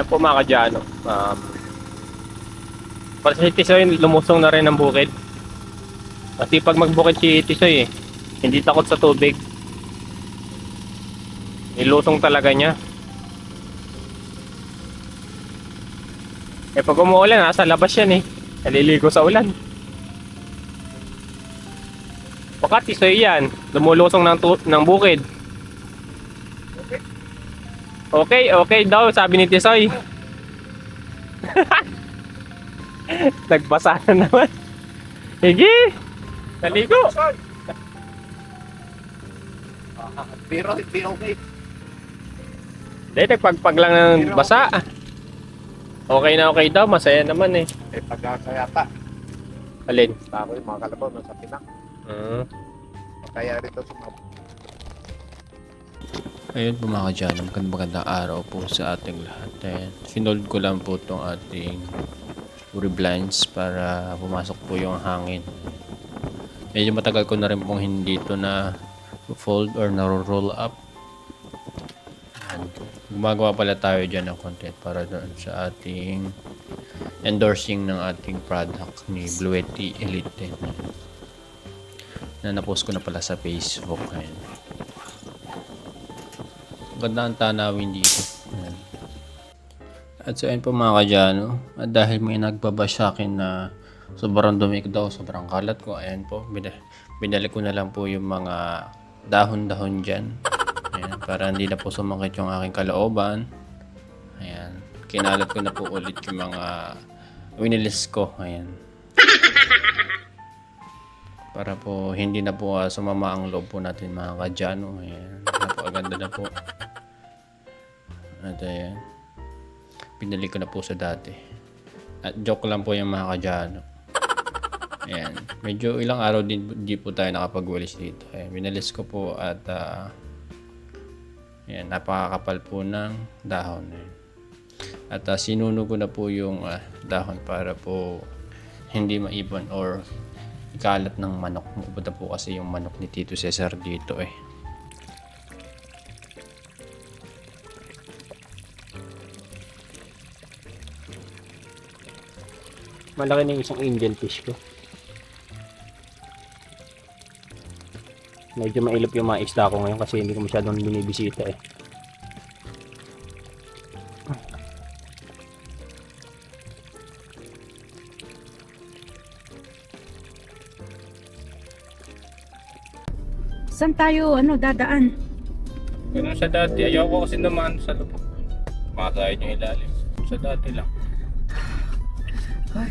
Ayun po mga kadyano. Um, para si Tisoy, lumusong na rin ng bukid. Kasi pag magbukid si Tisoy eh, hindi takot sa tubig. Nilusong talaga niya. Eh pag umuulan, nasa labas yan eh. Naliligo sa ulan. Baka Tisoy yan, lumulusong ng, ng bukid. Okay, okay daw, sabi ni Tisoy. Nagbasa na naman. Sige, naligo. Pero hindi okay. Dahil nagpagpag lang ng basa. Okay na okay daw, masaya naman eh. Eh, pagkakayata. Alin? Ako yung mga kalabaw nasa pinak. Mm. Kaya rito sa mga Ayun po mga kadyan, magandang magandang araw po sa ating lahat. Ayan, sinold ko lang po itong ating uri blinds para pumasok po yung hangin. Medyo matagal ko na rin pong hindi ito na fold or na roll up. Ayan. Gumagawa pala tayo dyan ng content para doon sa ating endorsing ng ating product ni Bluetti Elite 10 na napost ko na pala sa Facebook. Ayan. Ganda ang tanawin dito. Ayan. At so ayun po mga kadyano, at dahil may nagbabash sa akin na sobrang dumi ko daw, sobrang kalat ko, ayan po, bin- binalik ko na lang po yung mga dahon-dahon dyan. Ayan, para hindi na po sumakit yung aking kalooban. Ayan, kinalat ko na po ulit yung mga winilis ko. Ayan. Para po hindi na po ah, sumama ang loob po natin mga kadyano. Ayan, napakaganda na po. At ayan. Pinili ko na po sa dati. At joke lang po yung mga kadyano. Ayan. Medyo ilang araw din di po tayo nakapagwalis dito. Ayan. Binalis ko po at ah, ayan, napakakapal po ng dahon. Ayan. At ah, sinuno ko na po yung ah, dahon para po hindi maipon or ikalat ng manok. Pupunta po kasi yung manok ni Tito Cesar dito eh. Malaki na yung isang angel fish ko. Medyo mailap yung mga isda ko ngayon kasi hindi ko masyadong binibisita eh. Saan tayo ano dadaan? Ganun sa dati, ayoko kasi naman sa lubog. Makasahin yung ilalim. Sa dati lang. Ay,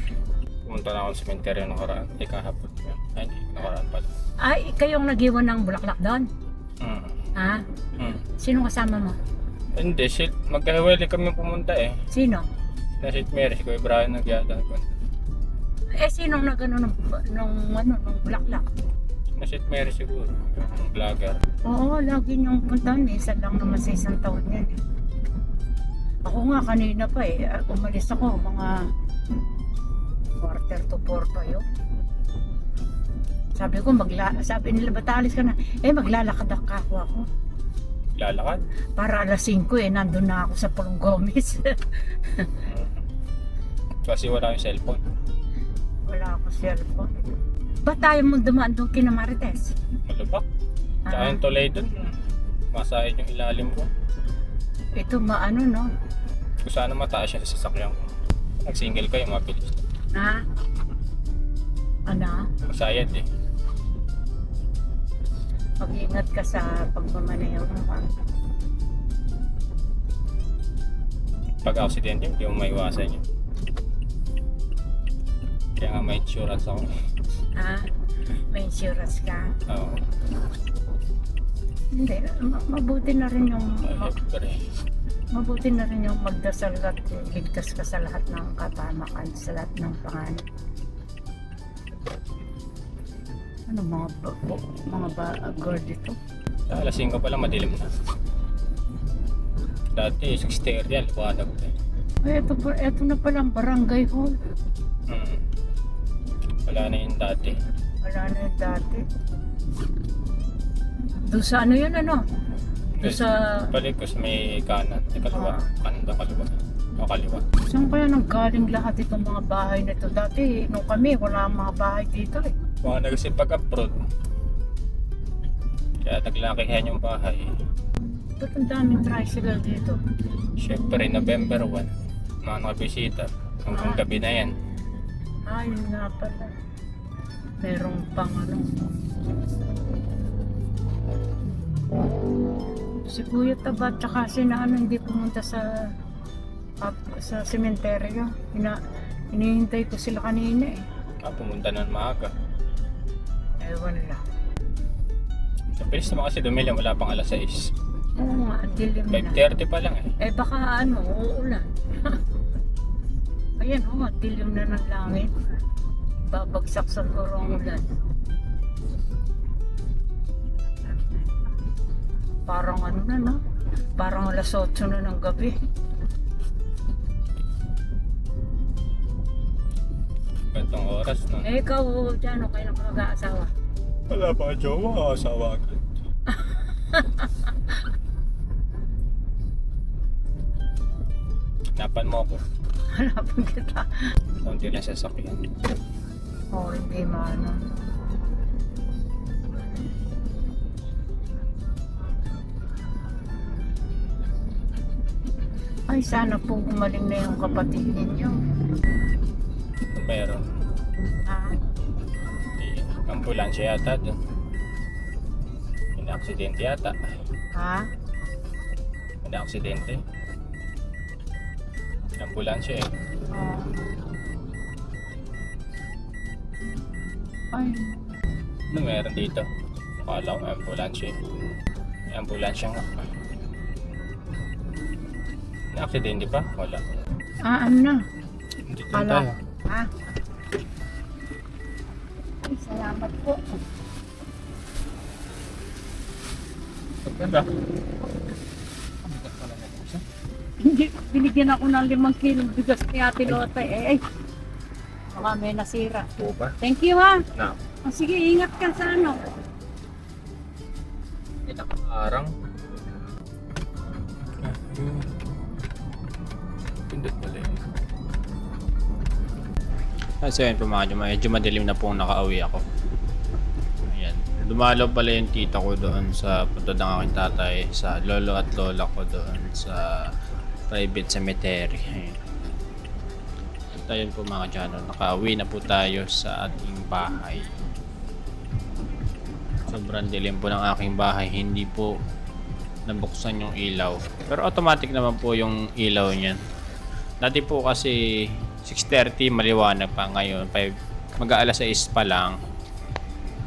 Pumunta na ako sa cemetery ng nakaraan. Eh, kahapon. Ay, nakaraan pala. ay kayong nag-iwan ng bulaklak doon? Mm. Ha? Mm. Sino kasama mo? Hindi, shit. Magkahiwalay kami pumunta eh. Sino? Na St. Mary, si Kuya Brian nagyata. Eh sinong nagano ng nung ano ng bulaklak? Na St. Mary siguro. Yung vlogger. Oo, lagi niyong puntahan eh. Isa lang naman sa isang taon yan eh. Ako nga kanina pa eh. Umalis ako mga quarter to four pa yun. Sabi ko, magla sabi nila, ba't alis ka na? Eh, maglalakad ako ako. Lalakad. Para alas 5 eh, nandun na ako sa Pulong Gomez. Kasi wala yung cellphone. Wala ako cellphone. Ba't tayo mo dumaan doon kina Marites? Malubak. Tsaka Ah, yung tulay dun. Masahin yung ilalim ko. ito maano no? Kung sana mataas siya sa sasakyan ko. Nag-single kayo, mabilis. Ha? Ano? Masayad eh. Mag-ingat ka sa pagmamaneho mo. ha? Pag accident yun, hindi mo maiwasan yun. Kaya nga may insurance ako. Ha? May insurance ka? Oo. Hindi. ma- mabuti na rin yung ma- Siyempre. Mabuti na rin yung magdasal at ligtas ka sa lahat ng kapamakan, sa lahat ng panganib. Ano mga ba, bo- mga ba girl dito? Ah, Alas 5 pa lang, madilim na. Dati, 60 area, liwanag na. Ay, ito, ito na palang barangay hall. Hmm. Wala na yung dati. Wala na yung dati. Doon sa ano yun ano? Doon sa... Balik ko sa may kanan. May kaliwa. Ah. Kanan ba kaliwa? O kaliwa. Saan kaya nanggaling lahat itong mga bahay na ito? Dati, nung kami, wala ang mga bahay dito eh. Mga nagsipag-abroad. Kaya naglakihan yung bahay. Ba't ang daming tricycle dito? Siyempre, November 1. Mga nakabisita. Hanggang gabi na yan. Ah, yun nga pala. Merong pang ano. Si Kuya Taba tsaka si na ano hindi pumunta sa up- sa sementeryo. Ina, inihintay ko sila kanina eh. Ah, pumunta na maaga. Ewan lang. Ang bilis naman kasi dumilim. Wala pang alas 6. Oo nga, ang dilim na. 5.30 pa lang eh. Eh baka ano, uulan. Ayan, oh, dilim na ng langit. Babagsak sa kurong ulan. Parang ano na, no? Parang alas 8 na ng gabi. Gantong oras no. Eh, ikaw, dyan, okay na mag-aasawa. Wala pa jowa. Asawa agad. Napan mo ako. Hanapan kita. Kunti lang sasakyan. Oo, oh, hindi maano. Sana po gumaling na yung kapatid ninyo. Meron. Ha? Eh, ambulansya yata dun. Ina-aksidente yata. Ha? Ina-aksidente. Ambulansya eh. Oo. Ay, Ano meron dito? Akala ko ambulansya eh. Ambulansya nga. Na-aksidente pa? Wala. ah, ano na? Dito Kala. tayo. Ha? Ay, salamat po. Pagkanda. Hindi, binigyan ako ng limang kilong bigas ni Ate Lotte. Eh, eh. Baka may nasira. Oo ba? Thank you ha. Na. Oh, sige, ingat ka sa ano. Ito arang. Pindot pala yun. Ah, so yun po mga Juma, medyo madilim na pong nakauwi ako. Ayan. Dumalaw pala yung tita ko doon sa punta ng aking tatay sa lolo at lola ko doon sa private cemetery. Ayan. At ayun po mga Jano, nakauwi na po tayo sa ating bahay. Sobrang dilim po ng aking bahay, hindi po nabuksan yung ilaw. Pero automatic naman po yung ilaw niyan. Dati po kasi 6.30 maliwanag pa ngayon. 5, mag-aalas 6 pa lang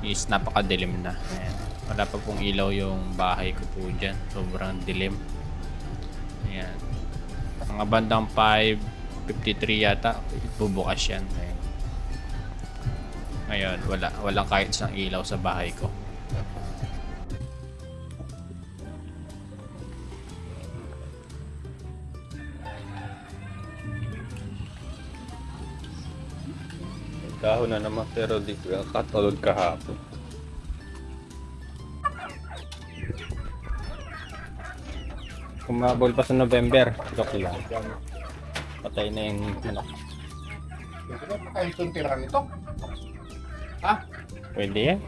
is napakadilim na. Ayan. Wala pa pong ilaw yung bahay ko po dyan. Sobrang dilim. Ayan. Mga bandang 5.53 yata, bubukas yan. Ayan. Ngayon, wala, walang kahit isang ilaw sa bahay ko. Dahon na naman pero di ko katulog kahapon. Kumabol pa sa November. Joke lang. Patay na yung manok. Makain itong tira nito? Ha? Pwede yan.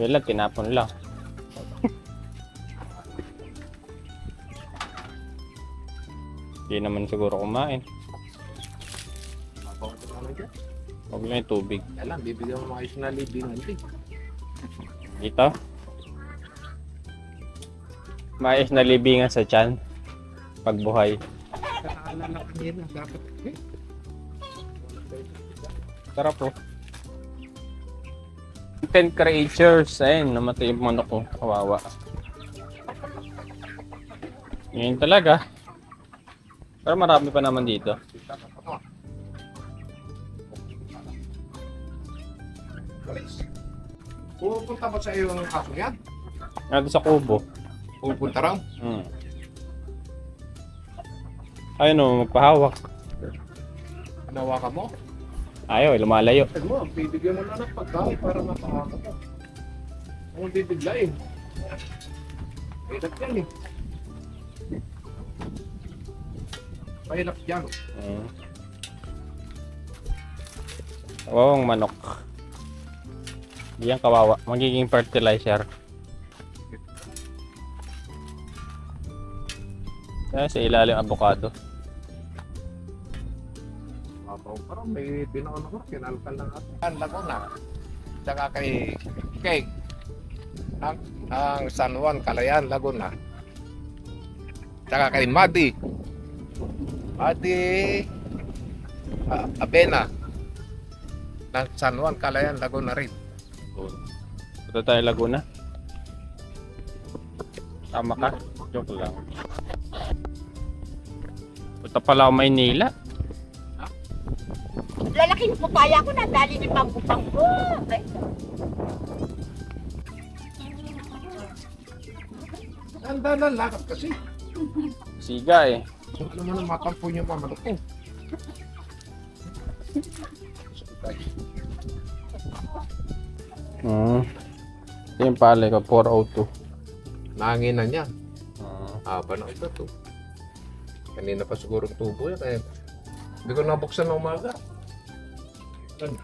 Wala, tinapon lang. Hindi naman siguro kumain. Naman dyan. Huwag lang yung tubig. Alam, bibigyan mo maayos na libingan din. Dito. Mais na libingan sa tiyan. Pagbuhay. Nakaalala ko nila, dapat. Sarap po. Content creators. Ayun, namatay yung manok ko. Kawawa. Ngayon talaga. Pero marami pa naman dito. Pupunta ba sa iyo ang aso yan? Nandito sa kubo. Pupunta raw? Hmm. Ayun o, magpahawak. Nawa ka mo? Ayaw, eh, lumalayo. Tag mo, bibigyan mo na ng pagkain para mapahaka ka. Ang bibiglayin. Eh, yan eh. Mahilap dyan. Mm. Kawawang manok. Hindi yan kawawa. Magiging fertilizer. Kaya sa ilalim avocado. Mabaw parang may pinakano ko, kinalkal lang at. Ang Laguna. Tsaka kay kay ang, ang San Juan, Calayan, Laguna. Tsaka kay Madi. Madi ah, Abena. Ng San Juan, Calayan, Laguna rin. Punta tayo Laguna. Tama ka? Joke lang. Punta pala ako Maynila. Lalaking pupaya ko na dali ni Pangko-Pangko. Ay, Ganda na lakad kasi. Siga eh. So, ano mo na matampo niyo mga manok ko. Hmm. Yung pala ko, 402. Nangin na niya. Ah. Haba na ito to. Kanina pa siguro tubo yan. Kaya hindi ko nabuksan na umaga. Yan.